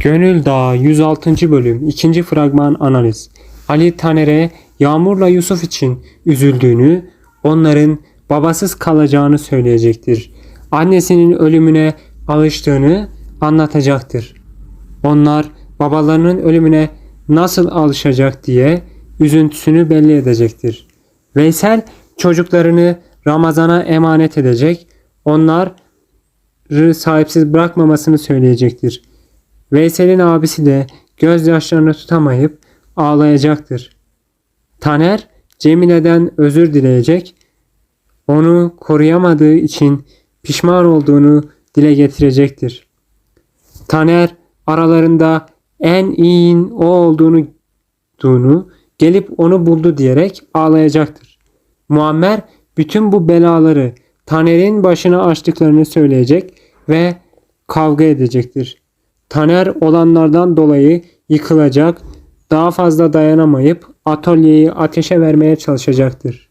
Gönül Dağı 106. bölüm 2. fragman analiz. Ali Taner'e Yağmur'la Yusuf için üzüldüğünü, onların babasız kalacağını söyleyecektir. Annesinin ölümüne alıştığını anlatacaktır. Onlar babalarının ölümüne nasıl alışacak diye üzüntüsünü belli edecektir. Veysel çocuklarını Ramazan'a emanet edecek. Onları sahipsiz bırakmamasını söyleyecektir. Veysel'in abisi de gözyaşlarını tutamayıp ağlayacaktır. Taner Cemile'den özür dileyecek. Onu koruyamadığı için pişman olduğunu dile getirecektir. Taner aralarında en iyiyin o olduğunu olduğunu gelip onu buldu diyerek ağlayacaktır. Muammer bütün bu belaları Taner'in başına açtıklarını söyleyecek ve kavga edecektir. Taner olanlardan dolayı yıkılacak, daha fazla dayanamayıp atölyeyi ateşe vermeye çalışacaktır.